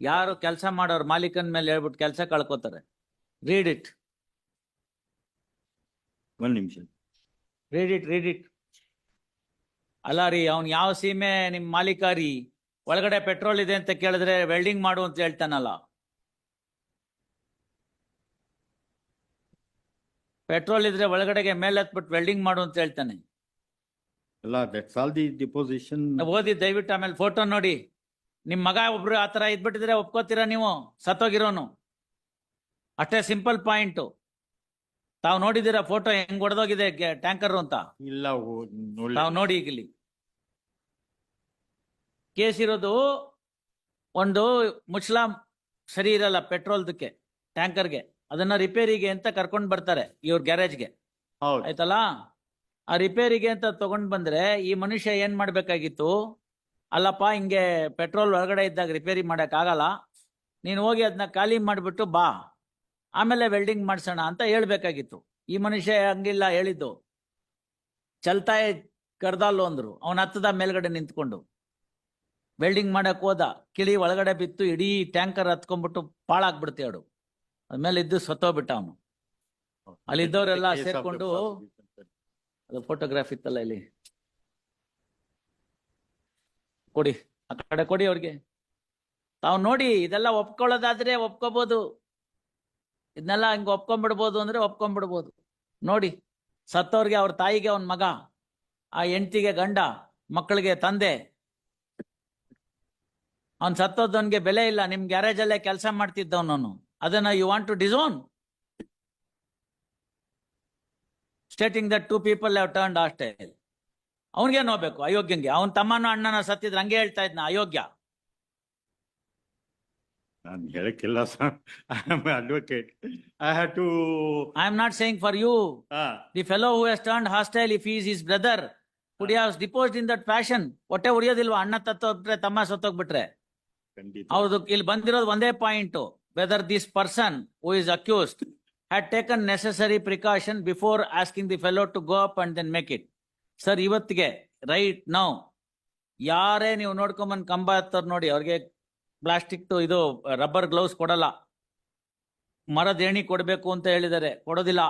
ಯಾರು ಕೆಲಸ ಮಾಡೋರು ಮಾಲೀಕನ ಮೇಲೆ ಹೇಳ್ಬಿಟ್ಟು ಕೆಲಸ ಕಳ್ಕೊತಾರೆ. ರೀಡ್ ಇಟ್ ಒಂದ್ ನಿಮಿಷ. ರೀಡ್ ಇಟ್ ರೀಡ್ ಇಟ್ ಅಲ್ಲ ರೀ ಅವ್ನ್ ಯಾವ ಸೀಮೆ ನಿಮ್ ಮಾಲೀಕ ರೀ ಒಳಗಡೆ ಪೆಟ್ರೋಲ್ ಇದೆ ಅಂತ ಕೇಳಿದ್ರೆ ವೆಲ್ಡಿಂಗ್ ಮಾಡು ಅಂತ ಹೇಳ್ತಾನಲ್ಲ. ಪೆಟ್ರೋಲ್ ಇದ್ರೆ ಒಳಗಡೆಗೆ ಮೇಲೆ ಹತ್ಬಿಟ್ಟು ವೆಲ್ಡಿಂಗ್ ಮಾಡು ಅಂತ ಹೇಳ್ತಾನೆ. ಅಲ್ಲ ದಟ್ಸ್ ಆಲ್ ದಿ ಡಿಪೋಸಿಷನ್ ಓದಿ ದಯವಿಟ್ಟು ಆಮೇಲೆ ಫೋಟೋ ನೋಡಿ. ನಿಮ್ ಮಗ ಒಬ್ರು ಆತರ ಇದ್ಬಿಟ್ಟಿದ್ರೆ ಒಪ್ಕೋತೀರಾ ನೀವು? ಸತ್ತೋಗಿರೋನು. ಅಷ್ಟೇ ಸಿಂಪಲ್ ಪಾಯಿಂಟ್ ತಾವು ನೋಡಿದಿರ ಫೋಟೋ ಹೆಂಗ್ ಹೊಡೆದೋಗಿದೆ ಟ್ಯಾಂಕರ್ ಅಂತ? ಇಲ್ಲ ನಾವು ನೋಡಿ ಈಗ ಇಲ್ಲಿ ಕೇಸ್ ಇರೋದು ಒಂದು ಮುಚ್ಲಾಂ ಸರಿ ಇರಲ್ಲ ಪೆಟ್ರೋಲ್ದಕ್ಕೆ ಟ್ಯಾಂಕರ್ಗೆ. ಅದನ್ನ ರಿಪೇರಿಗೆ ಅಂತ ಕರ್ಕೊಂಡ್ ಬರ್ತಾರೆ ಇವ್ರ ಗ್ಯಾರೇಜ್ಗೆ. ಹೌದು. ಆಯ್ತಲ್ಲ? ಆ ರಿಪೇರಿಗೆ ಅಂತ ತಗೊಂಡ್ ಬಂದ್ರೆ ಈ ಮನುಷ್ಯ ಏನ್ ಮಾಡ್ಬೇಕಾಗಿತ್ತು? ಅಲ್ಲಪ್ಪ ಹಿಂಗೆ ಪೆಟ್ರೋಲ್ ಒಳಗಡೆ ಇದ್ದಾಗ ರಿಪೇರಿ ಮಾಡಕ್ ಆಗಲ್ಲ. ನೀನು ಹೋಗಿ ಅದನ್ನ ಖಾಲಿ ಮಾಡ್ಬಿಟ್ಟು ಬಾ. ಆಮೇಲೆ ವೆಲ್ಡಿಂಗ್ ಮಾಡಿಸೋಣ ಅಂತ ಹೇಳ್ಬೇಕಾಗಿತ್ತು. ಈ ಮನುಷ್ಯ ಹಂಗಿಲ್ಲ ಹೇಳಿದ್ದು. ಚಲ್ತಾಯ್ ಕರ್ದಾಲು ಅಂದ್ರು. ಅವನ ಹತ್ತದ ಮೇಲ್ಗಡೆ ನಿಂತ್ಕೊಂಡು. ವೆಲ್ಡಿಂಗ್ ಮಾಡಕ್ ಹೋದ. ಕಿಳಿ ಒಳಗಡೆ ಬಿತ್ತು. ಇಡೀ ಟ್ಯಾಂಕರ್ ಹತ್ಕೊಂಡ್ಬಿಟ್ಟು ಪಾಳಾಗ್ಬಿಡ್ತಿ ಅವಳು. ಅದ್ಮೇಲೆ ಇದ್ದು ಸತ್ತೋಗ್ಬಿಟ್ಟ ಅವನು. ಅಲ್ಲಿದ್ದವ್ರೆಲ್ಲ ಸೇರ್ಕೊಂಡು ಅದು ಫೋಟೋಗ್ರಾಫ್ ಇತ್ತಲ್ಲ ಇಲ್ಲಿ? ಕೊಡಿ, ಆ ಕಡೆ ಕೊಡಿ ಅವ್ರಿಗೆ. ತಾವು ನೋಡಿ ಇದೆಲ್ಲ ಒಪ್ಕೊಳ್ಳೋದಾದ್ರೆ ಒಪ್ಕೋಬಹುದು ಇದನ್ನೆಲ್ಲ ಹಿಂಗ್ ಒಪ್ಕೊಂಡ್ಬಿಡ್ಬೋದು ಅಂದ್ರೆ ಒಪ್ಕೊಂಡ್ಬಿಡ್ಬೋದು. ನೋಡಿ, ಸತ್ತವ್ರಿಗೆ ಅವ್ರ ತಾಯಿಗೆ ಅವನ್ ಮಗ, ಆ ಹೆಂಡತಿಗೆ ಗಂಡ, ಮಕ್ಕಳಿಗೆ ತಂದೆ. ಅವ್ನ್ ಸತ್ತೋದವನ್ಗೆ ಬೆಲೆ ಇಲ್ಲ, ನಿಮ್ ಗ್ಯಾರೇಜ್ ಅಲ್ಲೇ ಕೆಲಸ ಮಾಡ್ತಿದ್ದವನು ಅದನ್ನ you want to disown. Stating that two people have turn hostile ಅವನಿಗೆ ನೋಬೇಕು ಅಯೋಗ್ಯಂಗೆ. ಅವನ ತಮ್ಮನ ಅಣ್ಣನ ಸತ್ತಿದ್ರೆ ಹಂಗೆ ಹೇಳ್ತಾ ಇದ್ನ ಅಯೋಗ್ಯ. ನಾನು ಹೇಳಕ್ಕಿಲ್ಲ sir I am advocate I have to I am not saying for you the fellow who has turn hostile if is is brother could have deposed in that fashion ಹೊಟ್ಟೆ ಉರಿಯೋದಿಲ್ವಾ? ಅಣ್ಣ ತತ್ತೋಗ್ಬಿಟ್ರೆ ತಮ್ಮ ಸತ್ತೋಗ್ಬಿಟ್ರೆ? ಅವ್ರದ್ದು ಇಲ್ಲಿ ಬಂದಿರೋದು ಒಂದೇ point whether this person who is accused had taken necessary precaution before asking the fellow to go up and then make it sir, ಇವತ್ತಿಗೆ right now ಯಾರೇ ನೀವು ನೋಡ್ಕೊಂಬಂದ್ ಕಂಬ ಹತ್ತೋರ್ ನೋಡಿ, ಅವ್ರಿಗೆ ಪ್ಲಾಸ್ಟಿಕ್ ಇದು ರಬ್ಬರ್ ಗ್ಲೌಸ್ ಕೊಡಲ್ಲ. ಮರದ ಏಣಿ ಕೊಡಬೇಕು ಅಂತ ಹೇಳಿದ್ದಾರೆ. ಕೊಡೋದಿಲ್ಲ.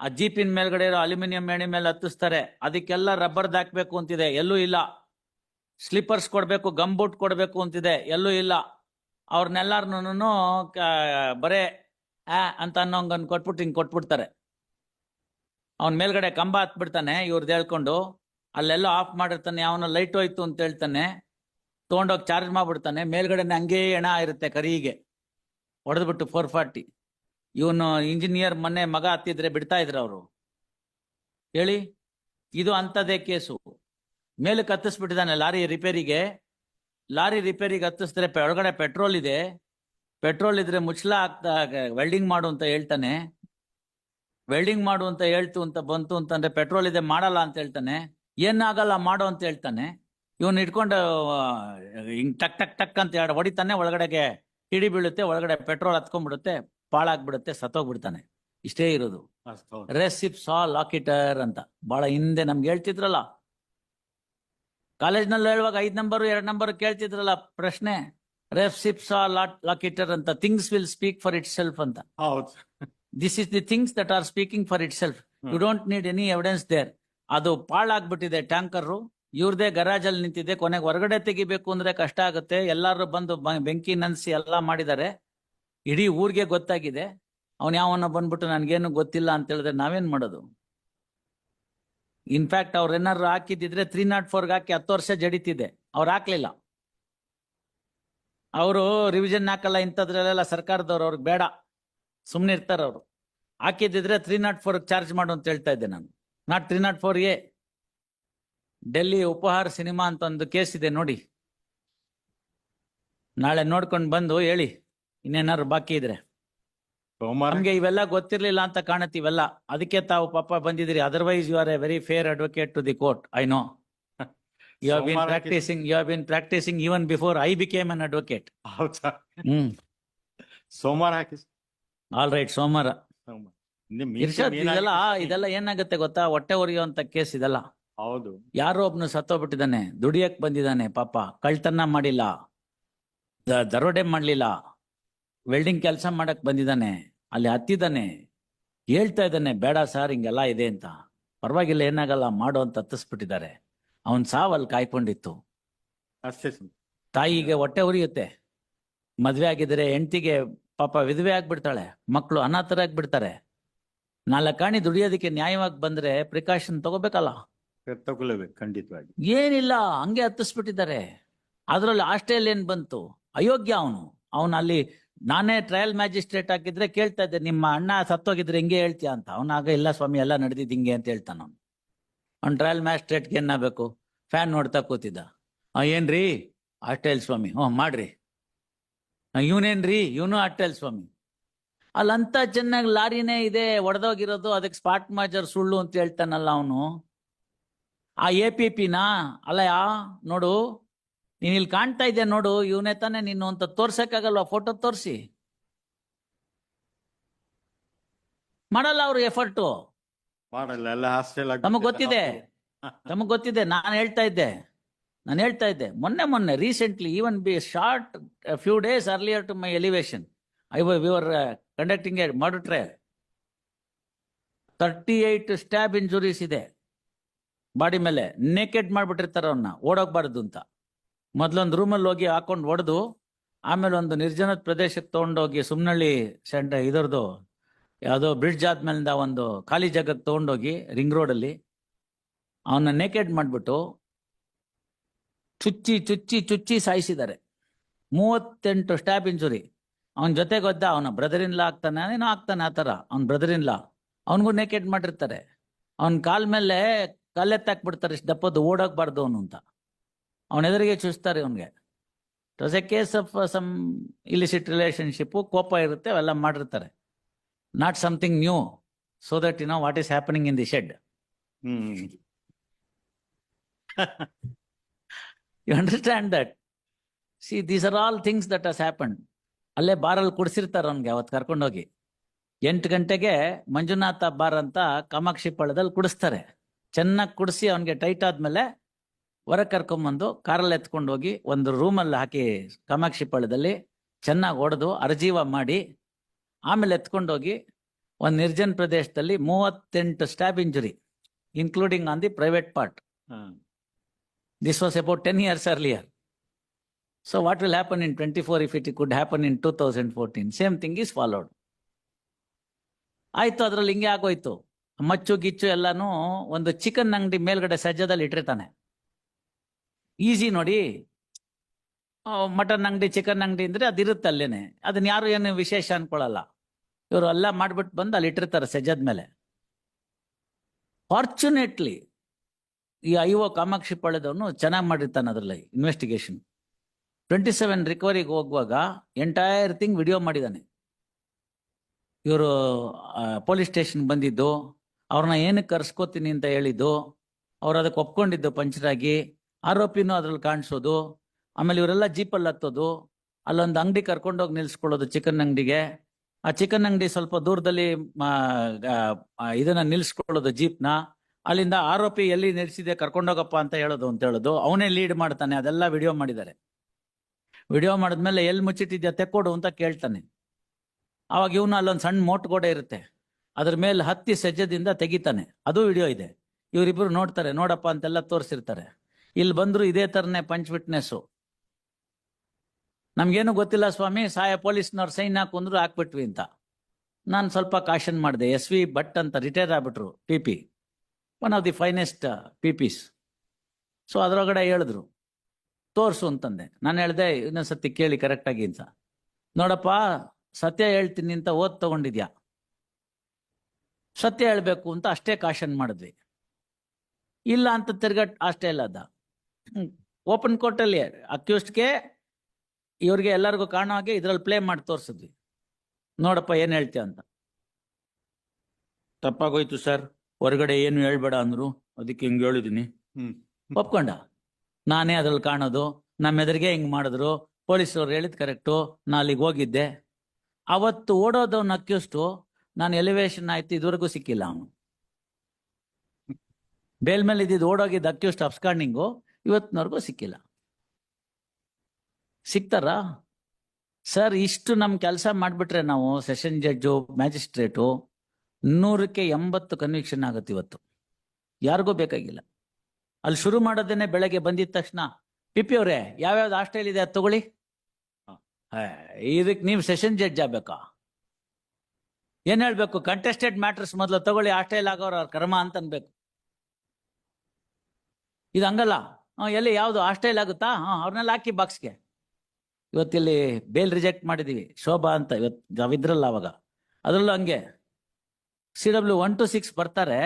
ಆ ಜೀಪಿನ ಮೇಲ್ಗಡೆ ಇರೋ ಅಲ್ಯೂಮಿನಿಯಂ ಏಣಿ ಮೇಲೆ ಹತ್ತಿಸ್ತಾರೆ. ಅದಕ್ಕೆಲ್ಲ ರಬ್ಬರ್ ಹಾಕ್ಬೇಕು ಅಂತಿದೆ. ಎಲ್ಲೂ ಇಲ್ಲ. ಸ್ಲಿಪ್ಪರ್ಸ್ ಕೊಡಬೇಕು ಗಮ್ ಬೂಟ್ ಕೊಡ್ಬೇಕು ಅಂತಿದೆ. ಎಲ್ಲೂ ಇಲ್ಲ. ಅವ್ರನ್ನೆಲ್ಲಾರ್ನು ಬರೇ, ಆ, ಅಂತ ಅನ್ನೋಂಗನ್ ಕೊಟ್ಬಿಟ್ಟು ಹಿಂಗೆ ಕೊಟ್ಬಿಡ್ತಾರೆ. ಅವ್ನ ಮೇಲ್ಗಡೆ ಕಂಬ ಹತ್ಬಿಡ್ತಾನೆ ಇವ್ರದ್ದು ಹೇಳ್ಕೊಂಡು, ಅಲ್ಲೆಲ್ಲ ಆಫ್ ಮಾಡಿರ್ತಾನೆ ಅವನ ಲೈಟ್ ಹೋಯ್ತು ಅಂತ ಹೇಳ್ತಾನೆ, ತೊಗೊಂಡೋಗಿ ಚಾರ್ಜ್ ಮಾಡ್ಬಿಡ್ತಾನೆ, ಮೇಲ್ಗಡೆನೆ ಹಂಗೇ ಎಣ ಇರುತ್ತೆ ಕರಿಗೆ ಹೊಡೆದ್ಬಿಟ್ಟು ಫೋರ್ ಫಾರ್ಟಿ ಇವನು ಇಂಜಿನಿಯರ್ ಮೊನ್ನೆ ಮಗ ಹತ್ತಿದ್ರೆ ಬಿಡ್ತಾ ಇದ್ರು ಅವರು. ಹೇಳಿ? ಇದು ಅಂಥದ್ದೇ ಕೇಸು. ಮೇಲೆ ಕತ್ತಿಸ್ಬಿಟ್ಟಿದ್ದಾನೆ ಲಾರಿ ರಿಪೇರಿಗೆ. ಲಾರಿ ರಿಪೇರಿಗೆ ಹತ್ತಿಸಿದ್ರೆ ಒಳಗಡೆ ಪೆಟ್ರೋಲ್ ಇದೆ. ಪೆಟ್ರೋಲ್ ಇದ್ರೆ ಮುಚ್ಚಲ ಆಗ್ತಾ ವೆಲ್ಡಿಂಗ್ ಮಾಡು ಅಂತ ಹೇಳ್ತಾನೆ. ವೆಲ್ಡಿಂಗ್ ಮಾಡು ಅಂತ ಹೇಳ್ತು ಅಂತ ಬಂತು ಅಂತಂದ್ರೆ ಪೆಟ್ರೋಲ್ ಇದೆ ಮಾಡಲ್ಲ ಅಂತ ಹೇಳ್ತಾನೆ. ಏನಾಗಲ್ಲ ಮಾಡು ಅಂತ ಹೇಳ್ತಾನೆ. ಇವನ್ ಇಟ್ಕೊಂಡು ಆ, ಹಿಂಗ್ ಟಕ್ ಟಕ್ ಟಕ್ ಅಂತ ಎರಡು ಹೊಡಿತಾನೆ ಒಳಗಡೆಗೆ ಹಿಡಿ ಬೀಳುತ್ತೆ ಒಳಗಡೆ ಪೆಟ್ರೋಲ್ ಹತ್ಕೊಂಡ್ಬಿಡುತ್ತೆ ಪಾಳಾಗ್ಬಿಡುತ್ತೆ ಸತ್ತೋಗ್ಬಿಡ್ತಾನೆ. ಇಷ್ಟೇ ಇರೋದು. ರೆಸಿಪ್ ಸಾ ಲಾಕಿಟರ್ ಅಂತ. ಬಹಳ ಹಿಂದೆ ನಮ್ಗೆ ಹೇಳ್ತಿದ್ರಲ್ಲ. ಕಾಲೇಜ್ನಲ್ಲಿ ಹೇಳುವಾಗ ಐದ್ ನಂಬರ್ ಎರಡ್ ನಂಬರ್ ಕೇಳ್ತಿದ್ರಲ್ಲ ಪ್ರಶ್ನೆ. ರೆಸಿಪ್ಸ್ ಆ ಲಾಟ್ ಲಾಕಿಟರ್ ಅಂತ. Things will speak for itself ಅಂತ. ಹೌದು. This is the things that are speaking for itself you. Don't need any evidence there ಅದು ಪಾಳಾಗ್ಬಿಟ್ಟಿದೆ ಟ್ಯಾಂಕರ್ ಇವ್ರದೇ ಗರಾಜ್ ಅಲ್ಲಿ ನಿಂತಿದೆ ಕೊನೆಗೆ ಹೊರಗಡೆ ತೆಗಿಬೇಕು ಅಂದ್ರೆ ಕಷ್ಟ ಆಗುತ್ತೆ. ಎಲ್ಲಾರು ಬಂದು ಬೆಂಕಿ ನನ್ಸಿ ಎಲ್ಲಾ ಮಾಡಿದ್ದಾರೆ. ಇಡೀ ಊರಿಗೆ ಗೊತ್ತಾಗಿದೆ. ಅವನ್ ಯಾವನ ಬಂದ್ಬಿಟ್ಟು ನನ್ಗೇನು ಗೊತ್ತಿಲ್ಲ ಅಂತ ಹೇಳಿದ್ರೆ ನಾವೇನ್ ಮಾಡೋದು? ಇನ್ಫ್ಯಾಕ್ಟ್ ಅವ್ರ ಏನಾರು ಹಾಕಿದ್ರೆ ತ್ರೀ ನಾಟ್ ಫೋರ್ಗೆ ಹಾಕಿ ಹತ್ತು ವರ್ಷ ಜಡಿತಿದೆ. ಅವ್ರು ಹಾಕ್ಲಿಲ್ಲ. ಅವರು ರಿವಿಷನ್ ಹಾಕಲ್ಲ ಇಂಥದ್ರಲ್ಲೆಲ್ಲ ಸರ್ಕಾರದವ್ರು ಅವ್ರಿಗೆ ಬೇಡ. ಸುಮ್ನೆ ಇರ್ತಾರ ಅವರು. ಹಾಕಿದ್ದಿದ್ರೆ ತ್ರೀ ನಾಟ್ ಫೋರ್ ಚಾರ್ಜ್ ಮಾಡು ಅಂತ ಹೇಳ್ತಾ ಇದ್ದೆ ನಾನು. Not three not four a Delhi Uphaar cinema ಅಂತ ಒಂದು ಕೇಸ್ ಇದೆ ನೋಡಿ. ನಾಳೆ ನೋಡ್ಕೊಂಡು ಬಂದು ಹೇಳಿ ಇನ್ನೇನಾದ್ರು ಬಾಕಿ ಇದ್ರೆ. ನಮ್ಗೆ ಇವೆಲ್ಲ ಗೊತ್ತಿರ್ಲಿಲ್ಲ ಅಂತ ಕಾಣುತ್ತೆ ಇವೆಲ್ಲ. ಅದಕ್ಕೆ ತಾವು ಪಾಪ ಬಂದಿದ್ರಿ otherwise you are a very fair advocate to the court I know you have been practising you have been practising even before I became an advocate hmm. ಸೋಮವಾರ ಹಾಕಿ. ಆಲ್ ರೈಟ್ ಸೋಮವಾರ. ಸೋಮವಾರ. ನಿಮ್ meeting ಇರ್ಷದ್ ಏನಾಗಿದೆ? ಇದೆಲ್ಲ ಇದೆಲ್ಲ ಏನಾಗುತ್ತೆ ಗೊತ್ತಾ? ಹೊಟ್ಟೆ ಉರಿಯುವಂತ ಕೇಸ್ ಇದೆಲ್ಲ. ಹೌದು. ಯಾರೋ ಒಬ್ನು ಸತ್ತೋಗ್ಬಿಟ್ಟಿದ್ದಾನೆ ದುಡಿಯಕ್ ಬಂದಿದ್ದಾನೆ ಪಾಪ. ಕಳ್ತನ ಮಾಡಿಲ್ಲ. ದ- ದರೋಡೆ ಮಾಡ್ಲಿಲ್ಲ. ವೆಲ್ಡಿಂಗ್ ಕೆಲಸ ಮಾಡಕ್ ಬಂದಿದ್ದಾನೆ. ಅಲ್ಲಿ ಹತ್ತಿದ್ದಾನೆ. ಹೇಳ್ತಾ ಇದ್ದಾನೆ ಬೇಡ ಸರ್ ಹಿಂಗೆಲ್ಲ ಇದೆ ಅಂತ. ಪರವಾಗಿಲ್ಲ ಏನಾಗಲ್ಲ ಮಾಡು ಅಂತ ಹತ್ತಿಸ್ಬಿಟ್ಟಿದ್ದಾರೆ. ಅವನ್ ಸಾವಲ್ಲಿ ಕಾಯ್ಕೊಂಡಿತ್ತು. ಅಷ್ಟೇ ಸ್ವಾಮಿ. ತಾಯಿಗೆ ಹೊಟ್ಟೆ ಉರಿಯುತ್ತೆ ಮದ್ವೆ ಆಗಿದ್ರೆ ಹೆಂಡತಿಗೆ ಪಾಪ ವಿಧವೆ ಆಗ್ಬಿಡ್ತಾಳೆ ಮಕ್ಕಳು ಅನಾಥರಾಗಿ ಬಿಡ್ತಾರೆ ನಾಲ್ಕಾಣಿ ದುಡಿಯೋದಕ್ಕೆ ನ್ಯಾಯವಾಗಿ ಬಂದ್ರೆ ಪ್ರಿಕಾಷನ್ ತಗೋಬೇಕಲ್ಲ? ತಗೊಳ್ಬೇಕು ಖಂಡಿತವಾಗಿ. ಏನಿಲ್ಲ ಹಂಗೆ ಹತ್ತಿಸ್ಬಿಟ್ಟಿದ್ದಾರೆ. ಅದರಲ್ಲಿ ಆಸ್ಟ್ರೇಲಿಯನ್ ಬಂತು ಅಯೋಗ್ಯ ಅವನು. ಅವನು ಅಲ್ಲಿ ನಾನೇ ಟ್ರಯಲ್ ಮ್ಯಾಜಿಸ್ಟ್ರೇಟ್ ಹಾಕಿದ್ರೆ ಕೇಳ್ತಾ ಇದ್ದೆ ನಿಮ್ಮ ಅಣ್ಣ ಸತ್ತೋಗಿದ್ರೆ ಹಿಂಗೆ ಹೇಳ್ತೀಯ ಅಂತ. ಅವನಾಗ ಇಲ್ಲ ಸ್ವಾಮಿ ಎಲ್ಲ ನಡೆದಿದ್ದು ಹಿಂಗೆ ಅಂತ ಹೇಳ್ತಾನ ಅವನು. ಅವ್ನು ಟ್ರಯಲ್ ಮ್ಯಾಜಿಸ್ಟ್ರೇಟ್ಗೆ ಏನಾಗಬೇಕು ಫ್ಯಾನ್ ನೋಡ್ತಾ ಕೂತಿದ್ದ. ಆ ಏನ್ರಿ? ಆಸ್ಟ್ರೇಲ್ ಸ್ವಾಮಿ ಹ್ಞೂ ಮಾಡ್ರಿ. ಇವನೇನ್ರಿ? ಇವನು ಅಟ್ಟಲ್ ಸ್ವಾಮಿ. ಅಲ್ಲಂತ ಚೆನ್ನಾಗಿ ಲಾರಿನೇ ಇದೆ ಒಡೆದೋಗಿರೋದು ಅದಕ್ಕೆ ಸ್ಪಾಟ್ ಮಾಜರ್ ಸುಳ್ಳು ಅಂತ ಹೇಳ್ತಾನಲ್ಲ ಅವನು. ಆ ಎ ಪಿ ಪಿನಾ ಅಲ್ಲ ಯಾ ನೋಡು ನೀನ್ ಇಲ್ಲಿ ಕಾಣ್ತಾ ಇದ್ದೆ ನೋಡು ಇವನೇ ತಾನೇ ನೀನು ಅಂತ ತೋರ್ಸಕ್ಕಾಗಲ್ವಾ? ಫೋಟೋ ತೋರಿಸಿ. ಮಾಡಲ್ಲ ಅವ್ರು ಎಫರ್ಟು? ಮಾಡಲ್ಲ ಎಲ್ಲ ಹಾಸ್ಟೆಲ್ ನಮಗ್ ಗೊತ್ತಿದೆ. ನಮಗ್ ಗೊತ್ತಿದೆ ನಾನು ಹೇಳ್ತಾ ಇದ್ದೆ. ನಾನು ಹೇಳ್ತಾ ಇದ್ದೆ, ಮೊನ್ನೆ ಮೊನ್ನೆ recently even be short few days earlier to my elevation I were conducting a murder trial thirty eight stab injuries ಇದೆ. ಬಾಡಿ ಮೇಲೆ ನೇಕೆಡ್ ಮಾಡಿಬಿಟ್ಟಿರ್ತಾರೆ ಅವನ್ನ ಓಡೋಗ್ಬಾರ್ದು ಅಂತ. ಮೊದಲೊಂದು ರೂಮಲ್ಲಿ ಹೋಗಿ ಹಾಕೊಂಡು ಹೊಡೆದು, ಆಮೇಲೆ ಒಂದು ನಿರ್ಜನದ ಪ್ರದೇಶಕ್ಕೆ ತೊಗೊಂಡೋಗಿ ಸುಮ್ನಳ್ಳಿ ಸೆಂಟ್ರ ಇದರದು ಯಾವುದೋ ಬ್ರಿಡ್ಜ್ ಆದ್ಮೇಲಿಂದ ಒಂದು ಖಾಲಿ ಜಾಗಕ್ಕೆ ತಗೊಂಡೋಗಿ ರಿಂಗ್ ರೋಡಲ್ಲಿ ಅವನ್ನ ನೇಕೆಡ್ ಮಾಡ್ಬಿಟ್ಟು ಚುಚ್ಚಿ ಚುಚ್ಚಿ ಚುಚ್ಚಿ ಸಾಯಿಸಿದ್ದಾರೆ. ಮೂವತ್ತೆಂಟು ಸ್ಟ್ಯಾಪ್ ಇಂಜುರಿ ಅವನ ಜೊತೆ ಒದ್ದ, ಅವನ ಬ್ರದರ್ ಇನ್ ಲಾ ಆಗ್ತಾನೆ, ಏನೋ ಆಗ್ತಾನೆ ಆ ಥರ, ಅವ್ನ ಬ್ರದರ್ ಇನ್ ಲಾ ಅವನಿಗೂ ನೇಕೆಟ್ ಮಾಡಿರ್ತಾರೆ. ಅವನ ಕಾಲ್ ಮೇಲೆ ಕಲ್ಲೆತ್ತಾಕ್ಬಿಡ್ತಾರೆ ಇಷ್ಟು ದಪ್ಪದ್ದು, ಓಡೋಗ್ಬಾರ್ದು ಅವನು ಅಂತ. ಅವನ ಎದುರಿಗೆ ಚುಚ್ತಾರೆ ಅವನಿಗೆ it a case of some illicit relationship ಕೋಪ ಇರುತ್ತೆ, ಅವೆಲ್ಲ ಮಾಡಿರ್ತಾರೆ. Not something new so that you know what is happening in the shed you understand that see these are all things that has happen ಅಲ್ಲೇ ಬಾರಲ್ಲಿ ಕುಡಿಸಿರ್ತಾರೆ ಅವ್ನಿಗೆ ಅವತ್ತು ಕರ್ಕೊಂಡೋಗಿ. ಎಂಟು ಗಂಟೆಗೆ ಮಂಜುನಾಥ ಬಾರ್ ಅಂತ ಕಾಮಾಕ್ಷಿ ಪಾಳ್ಯದಲ್ಲಿ ಕುಡಿಸ್ತಾರೆ. ಚೆನ್ನಾಗಿ ಕುಡಿಸಿ ಅವನಿಗೆ ಟೈಟ್ ಆದ್ಮೇಲೆ ಹೊರಗೆ ಕರ್ಕೊಂಬಂದು ಕಾರಲ್ಲಿ ಎತ್ಕೊಂಡು ಹೋಗಿ ಒಂದು ರೂಮಲ್ಲಿ ಹಾಕಿ ಕಾಮಾಕ್ಷಿ ಪಾಳ್ಯದಲ್ಲಿ ಚೆನ್ನಾಗಿ ಹೊಡೆದು ಅರ್ಜೀವ ಮಾಡಿ ಆಮೇಲೆ ಎತ್ಕೊಂಡೋಗಿ ಒಂದು ನಿರ್ಜನ ಪ್ರದೇಶದಲ್ಲಿ ಮೂವತ್ತೆಂಟು stab injury including on the private part. This was about 10 years earlier. So what will happen in 24 if it could happen in 2014? Same thing is followed. ಆಯ್ತು, ಅದ್ರಲ್ಲಿ ಹಿಂಗೆ ಆಗೋಯ್ತು ಮಚ್ಚು, ಗಿಚ್ಚು ಎಲ್ಲಾನು ಒಂದು ಚಿಕನ್ ಅಂಗಡಿ ಮೇಲ್ಗಡೆ ಸಜ್ಜದಲ್ಲಿ ಇಟ್ಟಿರ್ತಾನೆ ಈಸಿ ನೋಡಿ ಮಟನ್ ಅಂಗಡಿ, ಚಿಕನ್ ಅಂಗಡಿ ಅಂದ್ರೆ ಅದಿರುತ್ತೆ ಅಲ್ಲೇನೆ ಅದನ್ನ ಯಾರು ಏನು ವಿಶೇಷ ಅನ್ಕೊಳ್ಳಲ್ಲ ಇವರು ಎಲ್ಲ ಮಾಡ್ಬಿಟ್ಟು ಬಂದು ಅಲ್ಲಿ ಇಟ್ಟಿರ್ತಾರೆ ಸಜ್ಜದ ಮೇಲೆ ಫಾರ್ಚುನೇಟ್ಲಿ ಈ ಐ ಒ ಕಾಮಾಕ್ಷಿ ಪಾಳ್ಯದವನು ಚೆನ್ನಾಗಿ ಮಾಡಿರ್ತಾನೆ ಅದರಲ್ಲಿ ಇನ್ವೆಸ್ಟಿಗೇಷನ್ ಟ್ವೆಂಟಿ ಸೆವೆನ್ ರಿಕವರಿಗೆ ಹೋಗುವಾಗ ಎಂಟೈರ್ ಥಿಂಗ್ ವಿಡಿಯೋ ಮಾಡಿದ್ದಾನೆ ಇವರು ಪೊಲೀಸ್ ಸ್ಟೇಷನ್ ಬಂದಿದ್ದು, ಅವ್ರನ್ನ ಏನಕ್ಕೆ ಕರ್ಸ್ಕೋತೀನಿ ಅಂತ ಹೇಳಿದ್ದು, ಅವ್ರು ಅದಕ್ಕೆ ಒಪ್ಕೊಂಡಿದ್ದು ಪಂಚರಾಗಿ, ಆರೋಪಿನೂ ಅದ್ರಲ್ಲಿ ಕಾಣಿಸೋದು, ಆಮೇಲೆ ಇವರೆಲ್ಲ ಜೀಪಲ್ಲಿ ಹತ್ತೋದು, ಅಲ್ಲೊಂದು ಅಂಗಡಿ ಕರ್ಕೊಂಡೋಗಿ ನಿಲ್ಸ್ಕೊಳ್ಳೋದು ಚಿಕನ್ ಅಂಗಡಿಗೆ. ಆ ಚಿಕನ್ ಅಂಗಡಿ ಸ್ವಲ್ಪ ದೂರದಲ್ಲಿ ಇದನ್ನ ನಿಲ್ಸ್ಕೊಳ್ಳೋದು ಜೀಪ್ನ. ಅಲ್ಲಿಂದ ಆರೋಪಿ ಎಲ್ಲಿ ನಿಲ್ಸಿದೆ ಕರ್ಕೊಂಡೋಗಪ್ಪ ಅಂತ ಹೇಳೋದು ಅಂತ ಹೇಳೋದು. ಅವನೇ ಲೀಡ್ ಮಾಡ್ತಾನೆ, ಅದೆಲ್ಲ ವಿಡಿಯೋ ಮಾಡಿದ್ದಾರೆ. ವಿಡಿಯೋ ಮಾಡಿದ್ಮೇಲೆ ಎಲ್ಲಿ ಮುಚ್ಚಿಟ್ಟಿದ್ಯಾ, ತೆಕ್ಕೊಡು ಅಂತ ಕೇಳ್ತಾನೆ. ಅವಾಗ ಇವನು ಅಲ್ಲೊಂದು ಸಣ್ಣ ಮೋಟ್ ಗೋಡೆ ಇರುತ್ತೆ. ಅದ್ರ ಮೇಲೆ ಹತ್ತಿ ಸಜ್ಜದಿಂದ ತೆಗಿತಾನೆ. ಅದು ವಿಡಿಯೋ ಇದೆ. ಇವರಿಬ್ರು ನೋಡ್ತಾರೆ, ನೋಡಪ್ಪ ಅಂತೆಲ್ಲ ತೋರಿಸಿರ್ತಾರೆ. ಇಲ್ಲಿ ಬಂದ್ರು ಇದೇ ತರನೇ ಪಂಚ್ ವಿಟ್ನೆಸ್ಸು ನಮ್ಗೇನು ಗೊತ್ತಿಲ್ಲ ಸ್ವಾಮಿ, ಸಾಯ ಪೊಲೀಸ್ನವ್ರು ಸೈನ್ ಹಾಕೊಂಡ್ರು ಹಾಕ್ಬಿಟ್ವಿ ಅಂತ. ನಾನು ಸ್ವಲ್ಪ ಕಾಶನ್ ಮಾಡಿದೆ, ಎಸ್ ವಿ ಭಟ್ ಅಂತ retire ಆಗ್ಬಿಟ್ರು P P one of the finest P Ps so ಅದರೊಳಗಡೆ ಹೇಳಿದ್ರು, ತೋರಿಸು ಅಂತಂದೆ. ನಾನು ಹೇಳ್ದೆ ಇನ್ನೊಂದ್ಸತಿ ಕೇಳಿ ಕರೆಕ್ಟಾಗಿ ಅಂತ. ನೋಡಪ್ಪ, ಸತ್ಯ ಹೇಳ್ತೀನಿ ಅಂತ ಓದ್ ತಗೊಂಡಿದ್ಯಾ? ಸತ್ಯ ಹೇಳಬೇಕು ಅಂತ ಅಷ್ಟೇ ಕಾಶನ್ ಮಾಡಿದ್ವಿ. ಇಲ್ಲ ಅಂತ ತಿರ್ಗಟ್ ಅಷ್ಟೇ ಇಲ್ಲ ಅದ. ಓಪನ್ ಕೋರ್ಟಲ್ಲಿ ಅಕ್ಯೂಸ್ಟ್ಗೆ ಇವ್ರಿಗೆ ಎಲ್ಲರಿಗೂ ಕಾಣೋ ಹಾಗೆ ಇದ್ರಲ್ಲಿ ಪ್ಲೇ ಮಾಡಿ ತೋರಿಸಿದ್ವಿ. ನೋಡಪ್ಪ ಏನು ಹೇಳ್ತೀಯ ಅಂತ. ತಪ್ಪಾಗೋಯ್ತು ಸರ್ ಹೊರಗಡೆ ಏನು ಹೇಳ್ಬೇಡ ಅಂದ್ರು ಅದಕ್ಕೆ ಹಿಂಗ್ ಹೇಳಿದೀನಿ. ಹ್ಮ್. ಒಪ್ಕೊಂಡ. ನಾನೇ ಅದ್ರಲ್ಲಿ ಕಾಣೋದು ನಮ್ಮ ಎದುರಿಗೆ ಹಿಂಗ್ ಮಾಡಿದ್ರು ಪೊಲೀಸರು ಹೇಳಿದ್ ಕರೆಕ್ಟು ನಾ ಅಲ್ಲಿಗೆ ಹೋಗಿದ್ದೆ. ಅವತ್ತು ಓಡೋದವ್ನ ಅಕ್ಯೂಸ್ಟು ನಾನು ಎಲಿವೇಶನ್ ಆಯ್ತು ಇದುವರೆಗೂ ಸಿಕ್ಕಿಲ್ಲ ಅವನು. ಬೇಲ್ ಮೇಲೆ ಇದ್ದಿದ್ದು ಓಡೋಗಿದ್ದ ಅಕ್ಯೂಸ್ಟ್ ಅಬ್ಸ್ಕಾಂಡಿಂಗು ಇವತ್ತಿನವರೆಗೂ ಸಿಕ್ಕಿಲ್ಲ. ಸಿಕ್ತಾರ? ಸರ್ ಇಷ್ಟು ನಮ್ ಕೆಲಸ ಮಾಡ್ಬಿಟ್ರೆ ನಾವು ಸೆಷನ್ ಜಡ್ಜು ಮ್ಯಾಜಿಸ್ಟ್ರೇಟು ನೂರಕ್ಕೆ ಎಂಬತ್ತು ಕನ್ವಿಕ್ಷನ್ ಆಗುತ್ತೆ ಇವತ್ತು. ಯಾರಿಗೂ ಬೇಕಾಗಿಲ್ಲ. ಅಲ್ಲಿ ಶುರು ಮಾಡೋದೇನೆ ಬೆಳಗ್ಗೆ ಬಂದಿದ ತಕ್ಷಣ ಪಿಪಿ ಅವರೇ, ಯಾವ್ಯಾವ್ದು ಹಾಸ್ಟೆಲ್ ಇದೆ ಅದು ತಗೊಳ್ಳಿ. ಇದಕ್ಕೆ ನೀವು ಸೆಷನ್ ಜಡ್ಜ್ ಆಗ್ಬೇಕಾ? ಏನ್ ಹೇಳ್ಬೇಕು? ಕಂಟೆಸ್ಟೆಡ್ ಮ್ಯಾಟ್ರಸ್ ಮೊದಲು ತಗೊಳ್ಳಿ ಹಾಸ್ಟೆಲ್ ಆಗೋರು ಅವ್ರ ಕರ್ಮ ಅಂತ ಅನ್ಬೇಕು. ಇದು ಹಂಗಲ್ಲ. ಎಲ್ಲಿ ಯಾವುದು ಹಾಸ್ಟೆಲ್ ಆಗುತ್ತಾ? ಹಾ ಅವ್ರನ್ನೆಲ್ಲ ಹಾಕಿ ಬಾಕ್ಸ್ಗೆ ಇವತ್ತಿಲ್ಲಿ ಬೇಲ್ ರಿಜೆಕ್ಟ್ ಮಾಡಿದೀವಿ. ಶೋಭಾ ಅಂತ ಇವತ್ತು ನಾವಿದ್ರಲ್ಲ ಅವಾಗ. ಅದರಲ್ಲೂ ಹಂಗೆ. C W one two six ಬರ್ತಾರೆ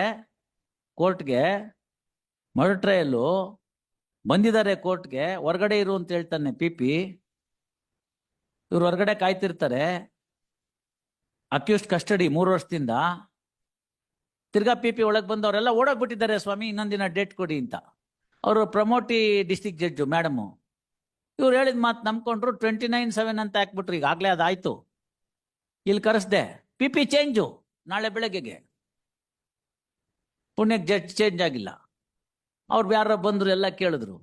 ಕೋರ್ಟ್ಗೆ. ಮರ್ಡರ್ ಟ್ರಯಲ್ಲು ಬಂದಿದ್ದಾರೆ ಕೋರ್ಟ್ಗೆ. ಹೊರಗಡೆ ಇರು ಅಂತ ಹೇಳ್ತಾನೆ ಪಿ ಪಿ. ಇವ್ರು ಹೊರಗಡೆ ಕಾಯ್ತಿರ್ತಾರೆ. ಅಕ್ಯೂಸ್ಟ್ ಕಸ್ಟಡಿ ಮೂರು ವರ್ಷದಿಂದ. ತಿರ್ಗಾ ಪಿ ಪಿ ಒಳಗೆ ಬಂದು ಅವರೆಲ್ಲ ಓಡೋಗ್ಬಿಟ್ಟಿದ್ದಾರೆ ಸ್ವಾಮಿ ಇನ್ನೊಂದಿನ ಡೇಟ್ ಕೊಡಿ ಅಂತ. ಅವರು ಪ್ರಮೋಟಿ ಡಿಸ್ಟಿಕ್ ಜಡ್ಜು ಮೇಡಮು ಇವ್ರು ಹೇಳಿದ ಮಾತು ನಂಬ್ಕೊಂಡ್ರು ಟ್ವೆಂಟಿ ನೈನ್ ಸೆವೆನ್ ಅಂತ ಹಾಕ್ಬಿಟ್ರು, ಈಗಾಗಲೇ ಅದಾಯ್ತು. ಇಲ್ಲಿ ಕರೆಸ್ದೆ, ಪಿ ಪಿ ಚೇಂಜು ನಾಳೆ ಬೆಳಗ್ಗೆಗೆ. ಪುಣ್ಯಕ್ಕೆ ಜಡ್ಜ್ ಚೇಂಜ್ ಆಗಿಲ್ಲ. ಅವ್ರು ಯಾರೋ ಬಂದ್ರು ಎಲ್ಲ ಕೇಳಿದ್ರು.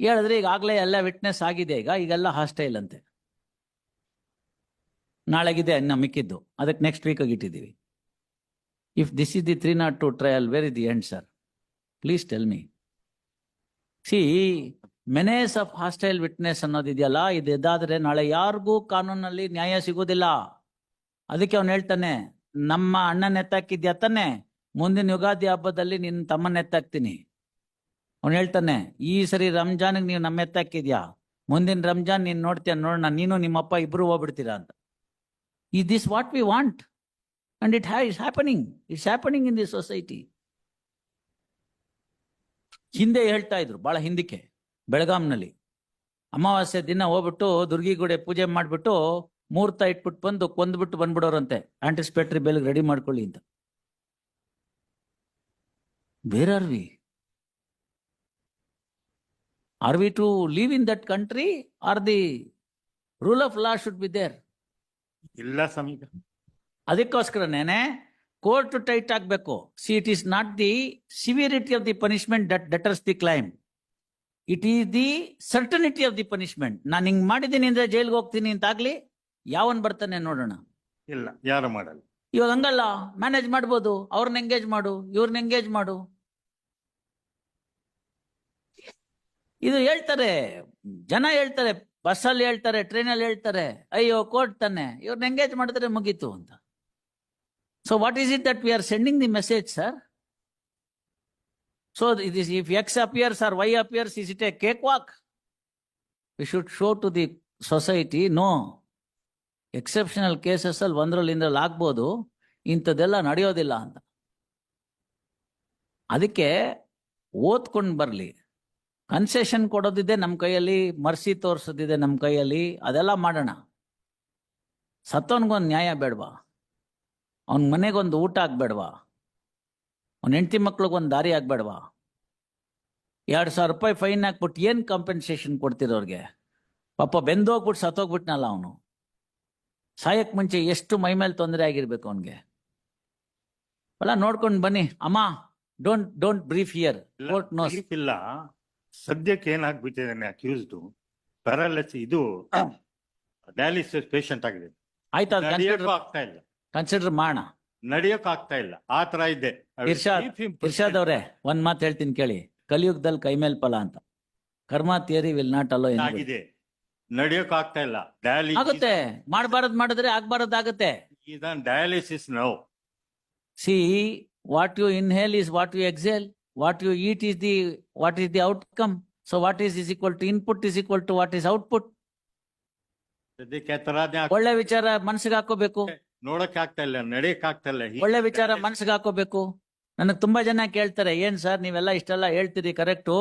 ಹೇಳಿದ್ರೆ ಈಗಾಗಲೇ ಎಲ್ಲ ವಿಟ್ನೆಸ್ ಆಗಿದೆ ಈಗ, ಈಗೆಲ್ಲ ಹಾಸ್ಟೈಲ್ ಅಂತೆ. ನಾಳೆಗಿದೆ ಇನ್ನ ಮಿಕ್ಕಿದ್ದು ಅದಕ್ಕೆ ನೆಕ್ಸ್ಟ್ ವೀಕ್ ಇಟ್ಟಿದ್ದೀವಿ. If this is the three not two trial where is the end sir please tell me see menace of hostile witness ಅನ್ನೋದಿದೆಯಲ್ಲ ಇದು ಇದಾದ್ರೆ ನಾಳೆ ಯಾರಿಗೂ ಕಾನೂನಲ್ಲಿ ನ್ಯಾಯ ಸಿಗೋದಿಲ್ಲ ಅದಕ್ಕೆ ಅವನು ಹೇಳ್ತಾನೆ ನಮ್ಮ ಅಣ್ಣನ ಎತ್ತಾಕಿದ್ಯಾ ತಾನೆ ಮುಂದಿನ ಯುಗಾದಿ ಹಬ್ಬದಲ್ಲಿ ನಿನ್ನ ತಮ್ಮನ ಎತ್ತಾಕ್ತೀನಿ ಅವನು ಹೇಳ್ತಾನೆ, ಈ ಸರಿ ರಂಜಾನ್ಗೆ ನೀವು ನಮ್ಮ ಎತ್ತಾಕಿದ್ಯಾ ಮುಂದಿನ ರಂಜಾನ್ ನೀನ್ ನೋಡ್ತೀಯ? ನೋಡೋಣ ನೀನು ನಿಮ್ಮಪ್ಪ ಇಬ್ರು ಹೋಗ್ಬಿಡ್ತೀರಾ ಅಂತ. ಈ this what we want. And it ha is happening. It's happening in the society. ಹಿಂದೆ ಹೇಳ್ತಾ ಇದ್ರು ಬಹಳ ಹಿಂದಕ್ಕೆ, ಬೆಳಗಾಂನಲ್ಲಿ. ಅಮಾವಾಸ್ಯೆ ದಿನ ಹೋಗ್ಬಿಟ್ಟು ದುರ್ಗಿಗುಡೆ ಪೂಜೆ ಮಾಡ್ಬಿಟ್ಟು ಮುಹೂರ್ತ ಇಟ್ಬಿಟ್ಟು ಬಂದು ಕೊಂದ್ಬಿಟ್ಟು ಬಂದ್ಬಿಡೋರಂತೆ. ಆಂಟಿಸ್ಪೇಟ್ರಿ ಬೆಲ್ಗೆ ರೆಡಿ ಮಾಡ್ಕೊಳ್ಳಿ ಅಂತ. Where are we are we to live in that country or the rule of law should be there ಇಲ್ಲ ಸಮೀಪ ಅದಕ್ಕೋಸ್ಕರನೇನೆ ಕೋರ್ಟ್ ಟೈಟ್ ಆಗಬೇಕು. See it is not the severity of the punishment that deters the crime it is the certainty of the punishment ನಾನು ಹಿಂಗೆ ಮಾಡಿದ್ದೀನಿ ಅಂದ್ರೆ ಜೈಲ್ಗೆ ಹೋಗ್ತೀನಿ ಅಂತ ಆಗ್ಲಿ ಯಾವನ್ ಬರ್ತಾನೆ ನೋಡೋಣ? ಇಲ್ಲ ಯಾರು ಮಾಡಲ್ಲ. ಇವಾಗ ಹಂಗಲ್ಲ ಮ್ಯಾನೇಜ್ ಮಾಡ್ಬೋದು ಅವ್ರನ್ನ ಎಂಗೇಜ್ ಮಾಡು ಇವ್ರನ್ನ ಎಂಗೇಜ್ ಮಾಡು. ಇದು ಹೇಳ್ತಾರೆ ಜನ ಹೇಳ್ತಾರೆ ಬಸ್ಸಲ್ಲಿ ಹೇಳ್ತಾರೆ ಟ್ರೈನಲ್ಲಿ ಹೇಳ್ತಾರೆ ಅಯ್ಯೋ ಕೋರ್ಟ್ ತಾನೆ ಇವ್ರನ್ನ ಎಂಗೇಜ್ ಮಾಡಿದ್ರೆ ಮುಗೀತು ಅಂತ. So what is it that we are sending the message sir so it is if X appears or Y appears is it a cakewalk we should show to the society no exceptional cases ಅಲ್ಲಿ ಒಂದ್ರಲ್ಲಿ ಆಗ್ಬೋದು ಇಂಥದ್ದೆಲ್ಲ ನಡೆಯೋದಿಲ್ಲ ಅಂತ. ಅದಕ್ಕೆ ಓದ್ಕೊಂಡು ಬರಲಿ. Concession ಕೊಡೋದಿದೆ ನಮ್ಮ ಕೈಯಲ್ಲಿ, ಮರ್ಸಿ ತೋರಿಸೋದಿದೆ ನಮ್ಮ ಕೈಯಲ್ಲಿ, ಅದೆಲ್ಲ ಮಾಡೋಣ. ಸತ್ತವನಿಗೊಂದು ನ್ಯಾಯ ಬೇಡವಾ? ಅವನ ಮನೆಗೊಂದು ಊಟ ಆಗ್ಬೇಡವಾ? ಅವನ ಹೆಂಡತಿ ಮಕ್ಳಿಗೊಂದು ದಾರಿ ಆಗಬೇಡವಾ? ಎರಡು ಸಾವಿರ ರೂಪಾಯಿ ಫೈನ್ ಹಾಕ್ಬಿಟ್ಟು ಏನು ಕಾಂಪೆನ್ಸೇಷನ್ ಕೊಡ್ತಿರೋರಿಗೆ? ಪಾಪ ಬೆಂದೋಗ್ಬಿಟ್ಟು ಸತ್ತೋಗ್ಬಿಟ್ನಲ್ಲ ಅವನು. ಸಾಯಕ್ ಮುಂಚೆ ಎಷ್ಟು ಮೈ ಮೇಲೆ ತೊಂದರೆ ಆಗಿರ್ಬೇಕು ಅವನ್ಗೆ? ಅಲ್ಲ ನೋಡ್ಕೊಂಡು ಬನ್ನಿ. ಅಮ್ಮ don't don't brief here court knows ಇಲ್ಲ. ಸದ್ಯಕ್ಕೆ ಏನಾಗ್ಬಿಟ್ಟಿದ್ದಾನೆ ಅಕ್ಯೂಸ್ಡ್ ಪ್ಯಾರಾಲಿಸ್ ಇದು ಡಯಾಲಿಸಿಸ್ ಪೇಷಂಟ್ ಆಗಿದೆ. ಆಯ್ತಾ ಆಗ್ತಾ ಇಲ್ಲ. ಕನ್ಸಿಡರ್ ಮಾಡ. ನಡಿಯೋಕ್ ಆಗ್ತಾ ಇಲ್ಲ. ಆ ತರ ಇದೆ. ಇರ್ಷಾದ್, ಇರ್ಷಾದ್ ಅವ್ರೆ ಒಂದ್ ಮಾತು ಹೇಳ್ತೀನಿ ಕೇಳಿ. ಕಲಿಯುಗದಲ್ಲಿ ಕೈಮೇಲ್ ಫಲ ಅಂತ. ಕರ್ಮ ಥಿಯರಿ ವಿಲ್ ನಾಟ್ ಅಲೋ ಆಗಿದೆ. ನಡೆಯಕ್ ಆಗ್ತಾ ಇಲ್ಲ. ಡಯಾಲಿಸಿಸ್ ಆಗುತ್ತೆ. ಮಾಡಬಾರದು ಮಾಡಿದ್ರೆ ಆಗ್ಬಾರದ್ ಆಗುತ್ತೆ. Dialysis no see what you inhale is what you exhale what you eat is the what is the outcome so what is is equal to input is equal to what is output ಸದ್ಯಕ್ಕೆ ಆ ತರಾನೇ ಆಗ್ತಾ- ಒಳ್ಳೆ ವಿಚಾರ ಮನ್ಸಿಗೆ ಹಾಕೋಬೇಕು. ನೋಡಕ್ ಆಗ್ತಾ ಇಲ್ಲ ನಡೆಯಕ್ ಆಗ್ತಾ ಇಲ್ಲ ಒಳ್ಳೆ ವಿಚಾರ ಮನ್ಸಿಗೆ ಹಾಕೋಬೇಕು. ನನಗೆ ತುಂಬಾ ಜನ ಕೇಳ್ತಾರೆ ಏನ್ ಸರ್ ನೀವೆಲ್ಲ ಇಷ್ಟೆಲ್ಲ ಹೇಳ್ತೀರಿ ಕರೆಕ್ಟು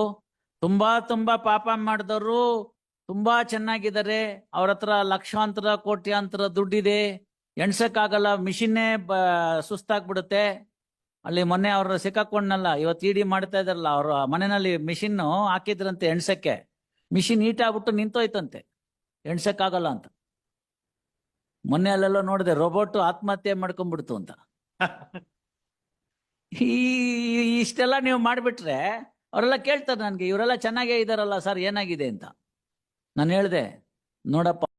ತುಂಬಾ ತುಂಬಾ ಪಾಪ ಮಾಡಿದವರು ತುಂಬಾ ಚೆನ್ನಾಗಿದ್ದಾರೆ. ಅವ್ರ ಹತ್ರ ಲಕ್ಷಾಂತರ, ಕೋಟ್ಯಾಂತರ ದುಡ್ಡಿದೆ. ಎಣ್ಸಕ್ಕಾಗಲ್ಲ, ಮಿಷಿನ್ನೇ ಬ, ಸುಸ್ತಾಗ್ಬಿಡುತ್ತೆ. ಅಲ್ಲಿ ಮೊನ್ನೆ ಅವ್ರ ಸಿಕ್ಕಾಕೊಂಡ್ನಲ್ಲ, ಇವತ್ತು ಇಡಿ ಮಾಡ್ತಾ ಇದಾರಲ್ಲ ಅವ್ರ ಮನೆಯಲ್ಲಿ ಮಿಷಿನ್ ಹಾಕಿದ್ರಂತೆ ಎಣ್ಸಕ್ಕೆ. ಮಿಷಿನ್ ಈಟ್ ಆಗ್ಬಿಟ್ಟು ನಿಂತೋಯ್ತಂತೆ. ಎಣ್ಸಕ್ಕಾಗಲ್ಲ ಅಂತ. ಮೊನ್ನೆ ಅಲ್ಲೆಲ್ಲ ನೋಡಿದೆ, ರೋಬೋಟ್ ಆತ್ಮಹತ್ಯೆ ಮಾಡ್ಕೊಂಡ್ಬಿಡ್ತು ಅಂತ. ಈ, ಇಷ್ಟೆಲ್ಲ ನೀವು ಮಾಡಿಬಿಟ್ರೆ, ಅವರೆಲ್ಲ ಕೇಳ್ತಾರೆ ನನಗೆ, ಇವರೆಲ್ಲ ಚೆನ್ನಾಗೇ ಇದಾರಲ್ಲ ಸರ್, ಏನಾಗಿದೆ ಅಂತ. ನಾನು ಹೇಳಿದೆ ನೋಡಪ್ಪ